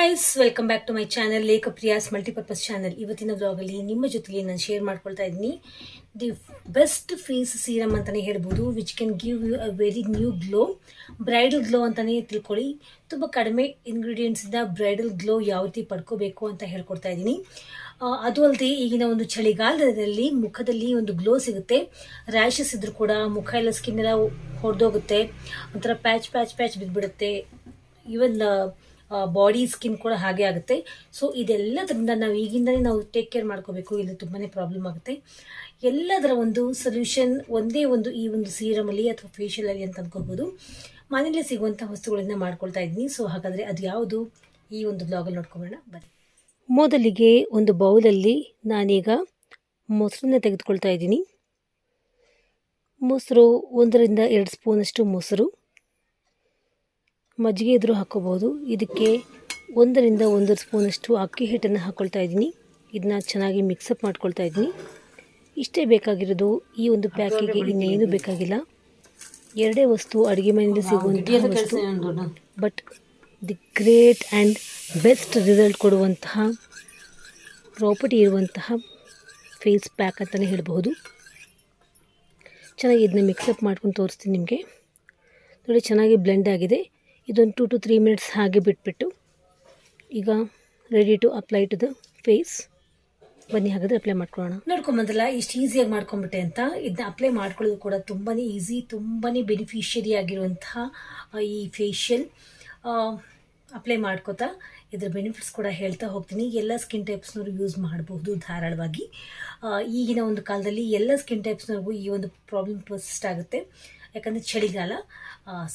Guys welcome back to my channel lake ಪ್ರಿಯಾಸ್ multipurpose channel ಇವತ್ತಿನ ವ್ಲಾಗಲ್ಲಿ ನಿಮ್ಮ ಜೊತೆಗೆ ನಾನು ಶೇರ್ ಮಾಡ್ಕೊಳ್ತಾ ಇದ್ದೀನಿ. ದಿ ಬೆಸ್ಟ್ ಫೇಸ್ ಸೀರಮ್ ಅಂತಲೇ ಹೇಳ್ಬೋದು which can give you a very new glow bridal glow ಅಂತಲೇ ತಿಳ್ಕೊಳ್ಳಿ. ತುಂಬ ಕಡಿಮೆ ಇಂಗ್ರೀಡಿಯೆಂಟ್ಸಿಂದ ಬ್ರೈಡಲ್ ಗ್ಲೋ ಯಾವ ರೀತಿ ಪಡ್ಕೋಬೇಕು ಅಂತ ಹೇಳ್ಕೊಡ್ತಾ ಇದ್ದೀನಿ. ಅದು ಅಲ್ಲದೆ ಈಗಿನ ಒಂದು ಚಳಿಗಾಲದಲ್ಲಿ ಮುಖದಲ್ಲಿ ಒಂದು ಗ್ಲೋ ಸಿಗುತ್ತೆ. ರ್ಯಾಷಸ್ ಇದ್ರೂ ಕೂಡ, ಮುಖ ಎಲ್ಲ ಸ್ಕಿನ್ ಎಲ್ಲ ಹೊಡೆದೋಗುತ್ತೆ ಒಂಥರ ಪ್ಯಾಚ್ ಪ್ಯಾಚ್ ಪ್ಯಾಚ್ ಬಿದ್ದುಬಿಡುತ್ತೆ ಈವನ್ ಬಾಡಿ ಸ್ಕಿನ್ ಕೂಡ ಹಾಗೆ ಆಗುತ್ತೆ. ಸೊ ಇದೆಲ್ಲದರಿಂದ ನಾವು ಈಗಿಂದಲೇ ನಾವು ಟೇಕ್ ಕೇರ್ ಮಾಡ್ಕೋಬೇಕು. ಇಲ್ಲಿ ತುಂಬಾ ಪ್ರಾಬ್ಲಮ್ ಆಗುತ್ತೆ. ಎಲ್ಲದರ ಒಂದು ಸೊಲ್ಯೂಷನ್ ಒಂದೇ ಒಂದು ಈ ಒಂದು ಸೀರಮಲ್ಲಿ ಅಥವಾ ಫೇಶಿಯಲಲ್ಲಿ ಅಂತ ಅಂದ್ಕೋಬೋದು ಮನೆಯಲ್ಲೇ ಸಿಗುವಂಥ ವಸ್ತುಗಳಿಂದ ಮಾಡ್ಕೊಳ್ತಾ ಇದ್ದೀನಿ. ಸೊ ಹಾಗಾದರೆ ಅದು ಯಾವುದು? ಈ ಒಂದು ಬ್ಲಾಗಲ್ಲಿ ನೋಡ್ಕೊಳ್ಳೋಣ ಬನ್ನಿ. ಮೊದಲಿಗೆ ಒಂದು ಬೌಲಲ್ಲಿ ನಾನೀಗ ಮೊಸರನ್ನ ತೆಗೆದುಕೊಳ್ತಾ ಇದ್ದೀನಿ. ಮೊಸರು ಒಂದರಿಂದ ಎರಡು ಸ್ಪೂನಷ್ಟು ಮೊಸರು. ಮಜ್ಜಿಗೆ ಇದ್ರೂ ಹಾಕೋಬೋದು. ಇದಕ್ಕೆ ಒಂದರಿಂದ ಒಂದು ಸ್ಪೂನಷ್ಟು ಅಕ್ಕಿ ಹಿಟ್ಟನ್ನು ಹಾಕ್ಕೊಳ್ತಾ ಇದ್ದೀನಿ. ಇದನ್ನ ಚೆನ್ನಾಗಿ ಮಿಕ್ಸಪ್ ಮಾಡ್ಕೊಳ್ತಾ ಇದ್ದೀನಿ. ಇಷ್ಟೇ ಬೇಕಾಗಿರೋದು ಈ ಒಂದು ಪ್ಯಾಕಿಗೆ ಇನ್ನೇನು ಬೇಕಾಗಿಲ್ಲ. ಎರಡೇ ವಸ್ತು ಅಡುಗೆ ಮನೆಯಿಂದ ಸಿಗುವಂತಹ ವಸ್ತು. But the great and best result ಕೊಡುವಂತಹ ಪ್ರಾಪರ್ಟಿ ಇರುವಂತಹ ಫೇಸ್ ಪ್ಯಾಕ್ ಅಂತಲೇ ಹೇಳಬಹುದು. ಚೆನ್ನಾಗಿ ಇದನ್ನ ಮಿಕ್ಸಪ್ ಮಾಡ್ಕೊಂಡು ತೋರಿಸ್ತೀನಿ ನಿಮಗೆ. ನೋಡಿ ಚೆನ್ನಾಗಿ ಬ್ಲೆಂಡ್ ಆಗಿದೆ. ಇದೊಂದು ಟು ಟು ತ್ರೀ ಮಿನಿಟ್ಸ್ ಹಾಗೆ ಬಿಟ್ಬಿಟ್ಟು ಈಗ ready to apply to the face ಬನ್ನಿ, ಹಾಗಾದ್ರೆ ಅಪ್ಲೈ ಮಾಡ್ಕೊಳ್ಳೋಣ. ನೋಡ್ಕೊಂಬಂದ್ರಲ್ಲ ಇಷ್ಟು ಈಸಿಯಾಗಿ ಮಾಡ್ಕೊಂಬಿಟ್ಟೆ ಅಂತ. ಇದನ್ನ ಅಪ್ಲೈ ಮಾಡ್ಕೊಳ್ಳೋದು ಕೂಡ ತುಂಬಾ ಈಸಿ ತುಂಬಾ ಬೆನಿಫಿಷಿಯರಿ ಆಗಿರುವಂತಹ ಈ ಫೇಶಿಯಲ್ ಅಪ್ಲೈ ಮಾಡ್ಕೋತಾ ಇದರ ಬೆನಿಫಿಟ್ಸ್ ಕೂಡ ಹೇಳ್ತಾ ಹೋಗ್ತೀನಿ. ಎಲ್ಲ ಸ್ಕಿನ್ ಟೈಪ್ಸ್ನವರು ಯೂಸ್ ಮಾಡಬಹುದು ಧಾರಾಳವಾಗಿ. ಈಗಿನ ಒಂದು ಕಾಲದಲ್ಲಿ ಎಲ್ಲ ಸ್ಕಿನ್ ಟೈಪ್ಸ್ನವ್ರಿಗೂ ಈ ಒಂದು ಪ್ರಾಬ್ಲಮ್ ಪರ್ಸಿಸ್ಟ್ ಆಗುತ್ತೆ. ಯಾಕಂದರೆ ಚಳಿಗಾಲ.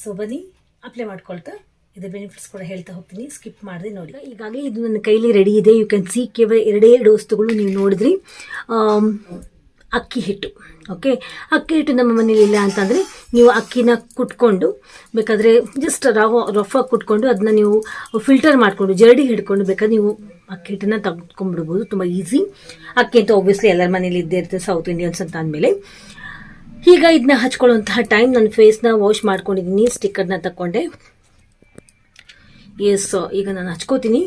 ಸೊ ಬನ್ನಿ ಅಪ್ಲೈ ಮಾಡ್ಕೊಳ್ತಾ ಇದು ಬೆನಿಫಿಟ್ಸ್ ಕೂಡ ಹೇಳ್ತಾ ಹೋಗ್ತೀನಿ. ಸ್ಕಿಪ್ ಮಾಡಿದೆ ನೋಡಿ. ಈಗಾಗಲೇ ಇದು ನನ್ನ ಕೈಲಿ ರೆಡಿ ಇದೆ. ಯು ಕ್ಯಾನ್ ಸಿ ಕೇವಲ ಎರಡೇ ಎರಡು ವಸ್ತುಗಳು ನೀವು ನೋಡಿದ್ರಿ. ಅಕ್ಕಿ ಹಿಟ್ಟು. ಓಕೆ ಅಕ್ಕಿ ಹಿಟ್ಟು ನಮ್ಮ ಮನೇಲಿ ಇಲ್ಲ ಅಂತಂದರೆ ನೀವು ಅಕ್ಕಿನ ಕುಟ್ಕೊಂಡು, ಬೇಕಾದರೆ ಜಸ್ಟ್ ರವ ರಫಾಗಿ ಕುಟ್ಕೊಂಡು ಅದನ್ನ ನೀವು ಫಿಲ್ಟರ್ ಮಾಡಿಕೊಂಡು, ಜರಡಿ ಹಿಡ್ಕೊಂಡು ಬೇಕಾದ್ರೆ ನೀವು ಅಕ್ಕಿ ಹಿಟ್ಟನ್ನು ತೆಗೆದುಕೊಂಡ್ಬಿಡ್ಬೋದು. ತುಂಬ ಈಸಿ ಅಕ್ಕಿ ಅಂತ ಒಬ್ವಿಯಸ್ಲಿ ಎಲ್ಲರ ಮನೇಲಿ ಇದ್ದೇ ಇರುತ್ತೆ ಸೌತ್ ಇಂಡಿಯನ್ಸ್ ಅಂತ ಅಂದಮೇಲೆ. ಈಗ ಇದನ್ನ ಹಚ್ಕೊಳ್ಳುವಂತಹ ಟೈಮ್ ನನ್ನ ಫೇಸ್ನ ವಾಶ್ ಮಾಡ್ಕೊಂಡಿದ್ದೀನಿ. ಸ್ಟಿಕ್ಕರ್ನ ತಗೊಂಡೆ ಎಸ್ ಈಗ ನಾನು ಹಚ್ಕೋತೀನಿ.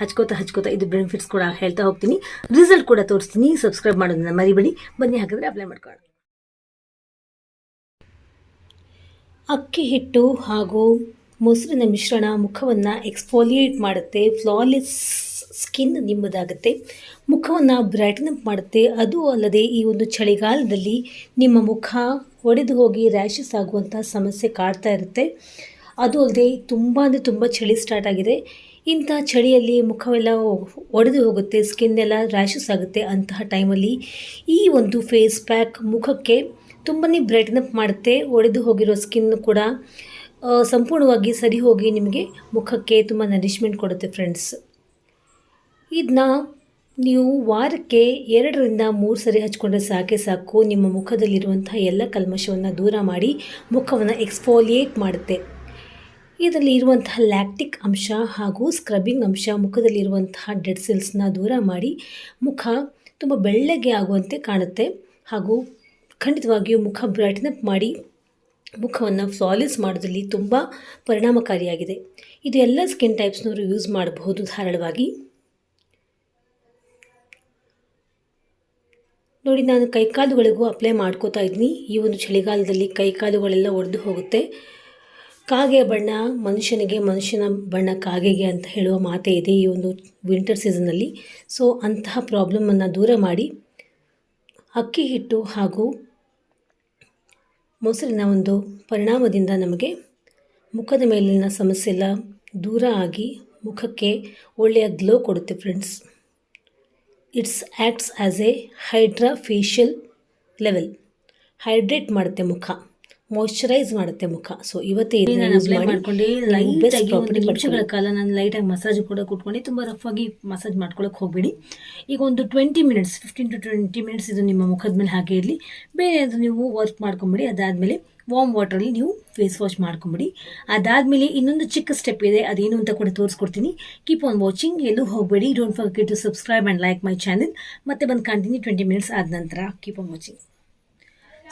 ಹಚ್ಕೋತಾ ಹಚ್ಕೋತಾ ಇದು ಬೆನಿಫಿಟ್ಸ್ ಕೂಡ ಹೇಳ್ತಾ ಹೋಗ್ತೀನಿ. ರಿಸಲ್ಟ್ ಕೂಡ ತೋರಿಸ್ತೀನಿ. ಸಬ್ಸ್ಕ್ರೈಬ್ ಮಾಡೋದನ್ನ ಮರಿಬೇಡಿ. ಬನ್ನಿ, ಹಾಗಾದ್ರೆ ಅಪ್ಲೈ ಮಾಡ್ಕೊಳ್ಳೋಣ. ಅಕ್ಕಿ ಹಿಟ್ಟು ಹಾಗೂ ಮೊಸರಿನ ಮಿಶ್ರಣ ಮುಖವನ್ನು ಎಕ್ಸ್ಫೋಲಿಯೇಟ್ ಮಾಡುತ್ತೆ ಫ್ಲಾಲೆಸ್ ಸ್ಕಿನ್ ನಿಮ್ಮದಾಗುತ್ತೆ. ಮುಖವನ್ನು ಬ್ರೈಟನ್ ಅಪ್ ಮಾಡುತ್ತೆ. ಅದು ಅಲ್ಲದೆ ಈ ಒಂದು ಚಳಿಗಾಲದಲ್ಲಿ ನಿಮ್ಮ ಮುಖ ಒಡೆದು ಹೋಗಿ ರ್ಯಾಷಸ್ ಆಗುವಂಥ ಸಮಸ್ಯೆ ಕಾಡ್ತಾ ಇರುತ್ತೆ. ಅದು ಅಲ್ಲದೆ ತುಂಬ ಅಂದರೆ ತುಂಬ ಚಳಿ ಸ್ಟಾರ್ಟ್ ಆಗಿದೆ. ಇಂಥ ಚಳಿಯಲ್ಲಿ ಮುಖವೆಲ್ಲ ಒಡೆದು ಹೋಗುತ್ತೆ ಸ್ಕಿನ್ ಎಲ್ಲ ರ್ಯಾಷಸ್ ಆಗುತ್ತೆ ಅಂತಹ ಟೈಮಲ್ಲಿ ಈ ಒಂದು ಫೇಸ್ ಪ್ಯಾಕ್ ಮುಖಕ್ಕೆ ತುಂಬಾ ಬ್ರೈಟನ್ ಅಪ್ ಮಾಡುತ್ತೆ. ಒಡೆದು ಹೋಗಿರೋ ಸ್ಕಿನ್ ಕೂಡ ಸಂಪೂರ್ಣವಾಗಿ ಸರಿ ಹೋಗಿ ನಿಮಗೆ ಮುಖಕ್ಕೆ ತುಂಬ ನರಿಶ್ಮೆಂಟ್ ಕೊಡುತ್ತೆ ಫ್ರೆಂಡ್ಸ್ ಇದನ್ನ ನೀವು ವಾರಕ್ಕೆ ಎರಡರಿಂದ ಮೂರು ಸರಿ ಹಚ್ಕೊಂಡ್ರೆ ಸಾಕೆ ಸಾಕು. ನಿಮ್ಮ ಮುಖದಲ್ಲಿರುವಂಥ ಎಲ್ಲ ಕಲ್ಮಶವನ್ನು ದೂರ ಮಾಡಿ ಮುಖವನ್ನು ಎಕ್ಸ್ಫೋಲಿಯೇಟ್ ಮಾಡುತ್ತೆ. ಇದರಲ್ಲಿ ಇರುವಂತಹ ಲ್ಯಾಕ್ಟಿಕ್ ಅಂಶ ಹಾಗೂ ಸ್ಕ್ರಬ್ಬಿಂಗ್ ಅಂಶ ಮುಖದಲ್ಲಿರುವಂತಹ ಡೆಡ್ ಸೆಲ್ಸ್ನ ದೂರ ಮಾಡಿ ಮುಖ ತುಂಬ ಬೆಳ್ಳಗೆ ಆಗುವಂತೆ ಕಾಣುತ್ತೆ ಹಾಗೂ ಖಂಡಿತವಾಗಿಯೂ ಮುಖ ಬ್ರೈಟನ್ ಅಪ್ ಮಾಡಿ ಮುಖವನ್ನು ಫ್ಲಾಲೆಸ್ ಮಾಡೋದ್ರಲ್ಲಿ ತುಂಬ ಪರಿಣಾಮಕಾರಿಯಾಗಿದೆ. ಇದು ಎಲ್ಲ ಸ್ಕಿನ್ ಟೈಪ್ಸ್ನವರು ಯೂಸ್ ಮಾಡಬಹುದು ಧಾರಾಳವಾಗಿ. ನೋಡಿ, ನಾನು ಕೈಕಾಲುಗಳಿಗೂ ಅಪ್ಲೈ ಮಾಡ್ಕೋತಾ ಇದ್ದೀನಿ. ಈ ಒಂದು ಚಳಿಗಾಲದಲ್ಲಿ ಕೈಕಾಲುಗಳೆಲ್ಲ ಒಡೆದು ಹೋಗುತ್ತೆ. ಕಾಗೆ ಬಣ್ಣ, ಮನುಷ್ಯನಿಗೆ ಮನುಷ್ಯನ ಬಣ್ಣ ಕಾಗೆಗೆ ಅಂತ ಹೇಳುವ ಮಾತೇ ಇದೆ ಈ ಒಂದು ವಿಂಟರ್ ಸೀಸನ್ನಲ್ಲಿ ಸೊ ಅಂತಹ ಪ್ರಾಬ್ಲಮನ್ನು ದೂರ ಮಾಡಿ ಅಕ್ಕಿ ಹಿಟ್ಟು ಹಾಗೂ ಮೊಸರಿನ ಒಂದು ಪರಿಣಾಮದಿಂದ ನಮಗೆ ಮುಖದ ಮೇಲಿನ ಸಮಸ್ಯೆ ಎಲ್ಲ ದೂರ ಆಗಿ ಮುಖಕ್ಕೆ ಒಳ್ಳೆಯ ಗ್ಲೋ ಕೊಡುತ್ತೆ friends it's acts as a hydra facial level hydrate ಮಾಡುತ್ತೆ ಮುಖ. ಮಾಯ್ಶ್ಚರೈಸ್ ಮಾಡುತ್ತೆ ಮುಖ. ಸೊ ಇವತ್ತೇ ಮಾಡ್ಕೊಂಡು ಲೈಟಾಗಿ ಒಂದು ನಿಮಿಷಗಳ ಕಾಲ ನಾನು ಲೈಟಾಗಿ ಮಸಾಜ್ ಕೂಡ ಕೊಟ್ಕೊಂಡು ತುಂಬ ರಫ್ ಆಗಿ ಮಸಾಜ್ ಮಾಡ್ಕೊಳ್ಳೋಕೆ ಹೋಗಬೇಡಿ. ಈಗ ಒಂದು twenty minutes fifteen to twenty minutes ಇದು ನಿಮ್ಮ ಮುಖದ ಮೇಲೆ ಹಾಗೆ ಇರಲಿ. ಬೇರೆ ಅದು ನೀವು ವರ್ಕ್ ಮಾಡ್ಕೊಂಬಿಡಿ. ಅದಾದಮೇಲೆ ವಾಮ್ ವಾಟರಲ್ಲಿ ನೀವು ಫೇಸ್ ವಾಶ್ ಮಾಡ್ಕೊಂಬಿಡಿ. ಅದಾದಮೇಲೆ ಇನ್ನೊಂದು ಚಿಕ್ಕ ಸ್ಟೆಪ್ ಇದೆ. ಅದೇನು ಅಂತ ಕೂಡ ತೋರಿಸ್ಕೊಡ್ತೀನಿ. ಕೀಪ್ ಆನ್ ವಾಚಿಂಗ್ ಎಲ್ಲೂ ಹೋಗಬೇಡಿ. Don't forget to subscribe and like my channel ಮತ್ತೆ ಬಂದು ಕಾಣ್ತೀನಿ ಟ್ವೆಂಟಿ ಮಿನಿಟ್ಸ್ ಆದ ನಂತರ. Keep on watching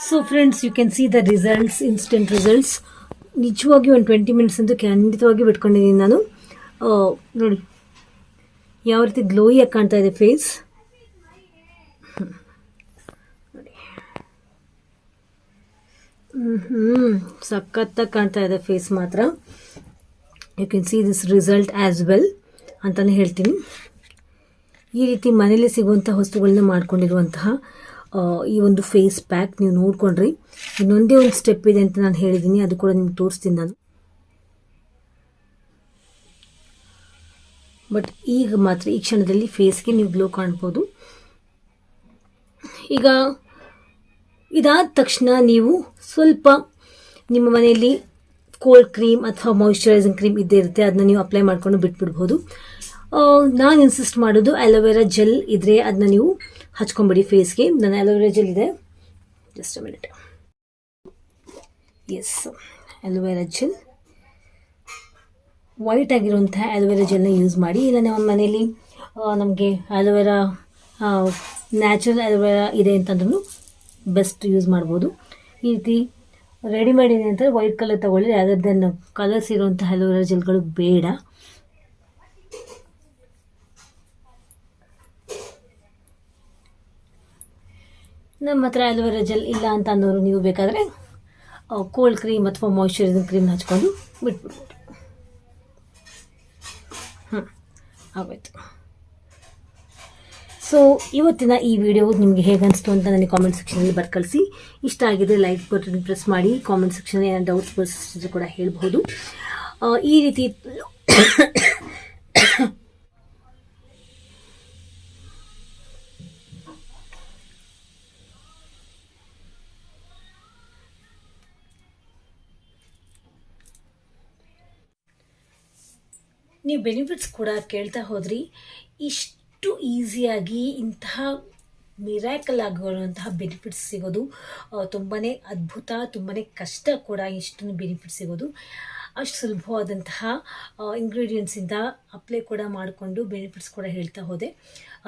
so friends you can see the results instant results ನಿಜವಾಗಿ ಒಂದು ಟ್ವೆಂಟಿ ಮಿನಿಟ್ಸ್ ಅಂತೂ ಖಂಡಿತವಾಗಿ ಬಿಟ್ಕೊಂಡಿದ್ದೀನಿ ನಾನು. ನೋಡಿ. ಯಾವ ರೀತಿ ಗ್ಲೋಯಿಯಾಗಿ ಕಾಣ್ತಾ ಇದೆ ಫೇಸ್ ಹ್ಞೂ ಸಖತ್ತಾಗಿ ಕಾಣ್ತಾ ಇದೆ ಫೇಸ್ ಮಾತ್ರ. You can see this result as well ಅಂತಲೇ ಹೇಳ್ತೀನಿ. ಈ ರೀತಿ ಮನೇಲಿ ಸಿಗುವಂಥ ವಸ್ತುಗಳನ್ನ ಮಾಡ್ಕೊಂಡಿರುವಂತಹ ಈ ಒಂದು ಫೇಸ್ ಪ್ಯಾಕ್ ನೀವು ನೋಡ್ಕೊಂಡ್ರಿ. ಇನ್ನೊಂದೇ ಒಂದು ಸ್ಟೆಪ್ ಇದೆ ಅಂತ ನಾನು ಹೇಳಿದ್ದೀನಿ ಅದು ಕೂಡ ನಿಮ್ಗೆ ತೋರಿಸ್ತೀನಿ ನಾನು. ಬಟ್ ಈಗ ಮಾತ್ರ ಈ ಕ್ಷಣದಲ್ಲಿ ಫೇಸ್ಗೆ ನೀವು ಗ್ಲೋ ಕಾಣ್ಬೋದು. ಈಗ ಇದಾದ ತಕ್ಷಣ ನೀವು ಸ್ವಲ್ಪ ನಿಮ್ಮ ಮನೆಯಲ್ಲಿ ಕೋಲ್ಡ್ ಕ್ರೀಮ್ ಅಥವಾ ಮಾಯಿಶ್ಚರೈಸಿಂಗ್ ಕ್ರೀಮ್ ಇದ್ದೇ ಇರುತ್ತೆ ಅದನ್ನ ನೀವು ಅಪ್ಲೈ ಮಾಡ್ಕೊಂಡು ಬಿಟ್ಬಿಡ್ಬೋದು. ನಾನು ಇನ್ಸಿಸ್ಟ್ ಮಾಡೋದು ಅಲೋವೆರಾ ಜೆಲ್ ಇದ್ದರೆ ಅದನ್ನ ನೀವು ಹಚ್ಕೊಂಬಿಡಿ ಫೇಸ್ಗೆ. ನನ್ನ ಅಲೋವೆರಾ ಜೆಲ್ ಇದೆ. Just minutes aloe vera gel white ಆಗಿರುವಂಥ ಅಲೋವೆರಾ ಜೆಲ್ನ ಯೂಸ್ ಮಾಡಿ. ಇಲ್ಲ, ನಮ್ಮ ಮನೇಲಿ ನಮಗೆ ಅಲೋವೆರಾ ನ್ಯಾಚುರಲ್ ಅಲೋವೆರಾ ಇದೆ ಅಂತಂದ್ರೂ ಬೆಸ್ಟ್ ಯೂಸ್ ಮಾಡ್ಬೋದು. ಈ ರೀತಿ ರೆಡಿಮೇಡ್ ಏನಂತಂದರೆ ವೈಟ್ ಕಲರ್ ತಗೊಳ್ಳಿ. ಅದರ್ ಕಲರ್ಸ್ ಇರುವಂಥ ಅಲೋವೆರಾ ಜೆಲ್ಗಳು ಬೇಡ. ನಮ್ಮ ಹತ್ರ ಆಲೋವೆರಾ ಜೆಲ್ ಇಲ್ಲ ಅಂತ ಅನ್ನೋರು ನೀವು ಬೇಕಾದರೆ ಕೋಲ್ಡ್ ಕ್ರೀಮ್ ಅಥವಾ ಮಾಯಿಶ್ಚರೈಸಿಂಗ್ ಕ್ರೀಮ್ ಹಚ್ಕೊಂಡು ಬಿಟ್ಬಿಡ್ಬೋದು. ಹ್ಞೂ ಆಗೋಯ್ತು. ಸೊ ಇವತ್ತಿನ ಈ ವಿಡಿಯೋ ನಿಮಗೆ ಹೇಗೆ ಅನಿಸ್ತು ಅಂತ ನನಗೆ ಕಾಮೆಂಟ್ ಸೆಕ್ಷನಲ್ಲಿ ಬರ್ದು ಕಳಿಸಿ. ಇಷ್ಟ ಆಗಿದ್ರೆ ಲೈಕ್ ಬಟನ್ ಪ್ರೆಸ್ ಮಾಡಿ ಕಾಮೆಂಟ್ ಸೆಕ್ಷನ್ ಏನಾದ್ರು ಡೌಟ್ಸ್ ಬರ್ಸಿದ್ರೆ ಕೂಡ ಹೇಳ್ಬೋದು ಈ ರೀತಿ ನೀವು ಬೆನಿಫಿಟ್ಸ್ ಕೂಡ ಕೇಳ್ತಾ ಹೋದ್ರಿ. ಇಷ್ಟು ಈಸಿಯಾಗಿ ಇಂತಹ ಮಿರಾಕಲ್ ಆಗಿರುವಂತಹ ಬೆನಿಫಿಟ್ಸ್ ಸಿಗೋದು ತುಂಬಾ ಅದ್ಭುತ ತುಂಬಾ ಕಷ್ಟ ಕೂಡ ಇಷ್ಟೊಂದು ಬೆನಿಫಿಟ್ ಸಿಗೋದು. ಅಷ್ಟು ಸುಲಭವಾದಂತಹ ಇಂಗ್ರೀಡಿಯೆಂಟ್ಸಿಂದ ಅಪ್ಲೈ ಕೂಡ ಮಾಡಿಕೊಂಡು ಬೆನಿಫಿಟ್ಸ್ ಕೂಡ ಹೇಳ್ತಾ ಹೋದೆ.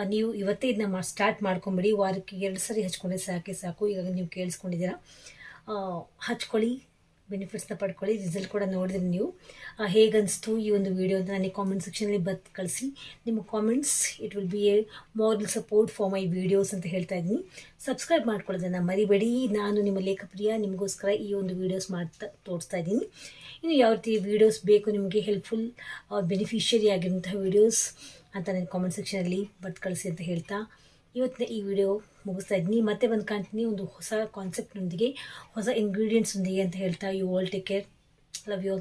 ನೀವು ಇವತ್ತೇ ಇದನ್ನ ಮಾ ಸ್ಟಾರ್ಟ್ ಮಾಡ್ಕೊಂಬಿಡಿ. ವಾರಕ್ಕೆ ಎರಡು ಸರಿ ಹಚ್ಕೊಂಡೆ ಸಾಕೆ ಸಾಕು. ಇವಾಗ ನೀವು ಕೇಳಿಸ್ಕೊಂಡಿದ್ದೀರಾ. ಹಚ್ಕೊಳ್ಳಿ. ಬೆನಿಫಿಟ್ಸ್ನ ಪಡ್ಕೊಳ್ಳಿ, ರಿಸಲ್ಟ್ ಕೂಡ ನೋಡಿದ್ರಿ ನೀವು. ಹೇಗನ್ನಿಸ್ತು ಈ ಒಂದು ವಿಡಿಯೋ ನನಗೆ ಕಾಮೆಂಟ್ ಸೆಕ್ಷನಲ್ಲಿ ಬತ್, ಕಳಿಸಿ. ನಿಮ್ಮ comments it will be a moral support for my videos ಅಂತ ಹೇಳ್ತಾ ಇದ್ದೀನಿ. ಸಬ್ಸ್ಕ್ರೈಬ್ ಮಾಡ್ಕೊಳ್ಳೋದನ್ನು ಮರಿಬೇಡಿ. ನಾನು ನಿಮ್ಮ ಲೇಖಪ್ರಿಯ, ನಿಮಗೋಸ್ಕರ ಈ ಒಂದು ವಿಡಿಯೋಸ್ ಮಾಡ್ತಾ, ತೋರಿಸ್ತಾ ಇದ್ದೀನಿ. ಇನ್ನು ಯಾವ ರೀತಿ ವಿಡಿಯೋಸ್ ಬೇಕು, ನಿಮಗೆ ಹೆಲ್ಪ್ಫುಲ್ ಬೆನಿಫಿಷಿಯರಿ ಆಗಿರುವಂತಹ ವಿಡಿಯೋಸ್ ಅಂತ ನನಗೆ ಕಾಮೆಂಟ್ ಸೆಕ್ಷನಲ್ಲಿ ಬಟ್ ಕಳಿಸಿ ಅಂತ ಹೇಳ್ತಾ. ಇವತ್ತಿನ ಈ ವಿಡಿಯೋ ಮುಗಿಸ್ತಾ ಇದ್ದೀನಿ. ಮತ್ತೆ ಬಂದು ಕಾಣ್ತೀನಿ. ಒಂದು ಹೊಸ ಕಾನ್ಸೆಪ್ಟ್ನೊಂದಿಗೆ ಹೊಸ ಇಂಗ್ರೀಡಿಯೆಂಟ್ಸ್ ಒಂದಿಗೆ ಅಂತ ಹೇಳ್ತಾ you all take care love you